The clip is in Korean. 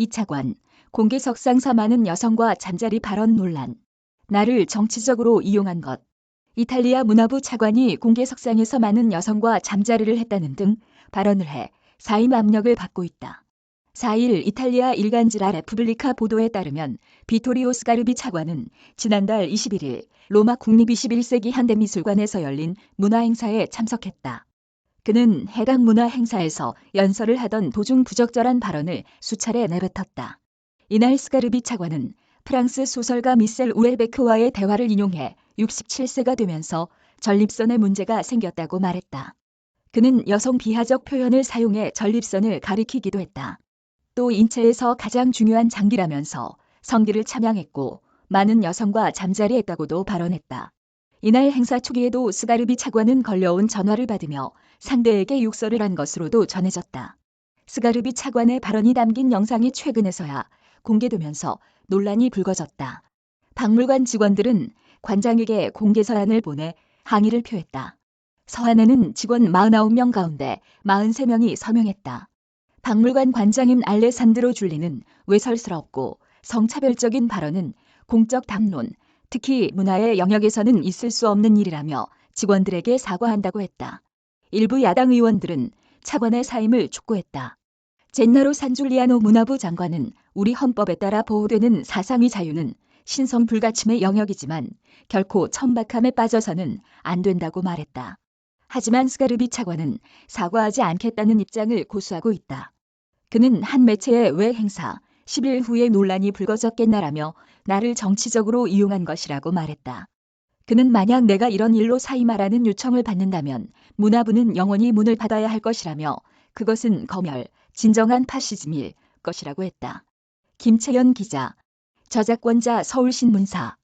이 차관, 공개석상사 많은 여성과 잠자리 발언 논란. 나를 정치적으로 이용한 것. 이탈리아 문화부 차관이 공개석상에서 많은 여성과 잠자리를 했다는 등 발언을 해 사임 압력을 받고 있다. 4일 이탈리아 일간지라 레푸블리카 보도에 따르면 비토리오 스가르비 차관은 지난달 21일 로마 국립 21세기 현대미술관에서 열린 문화행사에 참석했다. 그는 해당 문화 행사에서 연설을 하던 도중 부적절한 발언을 수차례 내뱉었다. 이날 스가르비 차관은 프랑스 소설가 미셀 우엘베크와의 대화를 인용해 67세가 되면서 전립선에 문제가 생겼다고 말했다. 그는 여성 비하적 표현을 사용해 전립선을 가리키기도 했다. 또 인체에서 가장 중요한 장기라면서 성기를 참양했고 많은 여성과 잠자리했다고도 발언했다. 이날 행사 초기에도 스가르비 차관은 걸려온 전화를 받으며 상대에게 욕설을 한 것으로도 전해졌다. 스가르비 차관의 발언이 담긴 영상이 최근에서야 공개되면서 논란이 불거졌다. 박물관 직원들은 관장에게 공개 서한을 보내 항의를 표했다. 서한에는 직원 49명 가운데 43명이 서명했다. 박물관 관장인 알레산드로 줄리는 외설스럽고 성차별적인 발언은 공적 담론, 특히 문화의 영역에서는 있을 수 없는 일이라며 직원들에게 사과한다고 했다. 일부 야당 의원들은 차관의 사임을 촉구했다. 젠나로 산줄리아노 문화부 장관은 우리 헌법에 따라 보호되는 사상의 자유는 신성 불가침의 영역이지만 결코 천박함에 빠져서는 안 된다고 말했다. 하지만 스가르비 차관은 사과하지 않겠다는 입장을 고수하고 있다. 그는 한 매체의 외 행사 10일 후에 논란이 불거졌겠나라며 나를 정치적으로 이용한 것이라고 말했다. 그는 만약 내가 이런 일로 사임하라는 요청을 받는다면 문화부는 영원히 문을 닫아야 할 것이라며 그것은 검열, 진정한 파시즘일 것이라고 했다. 김채연 기자, 저작권자 서울신문사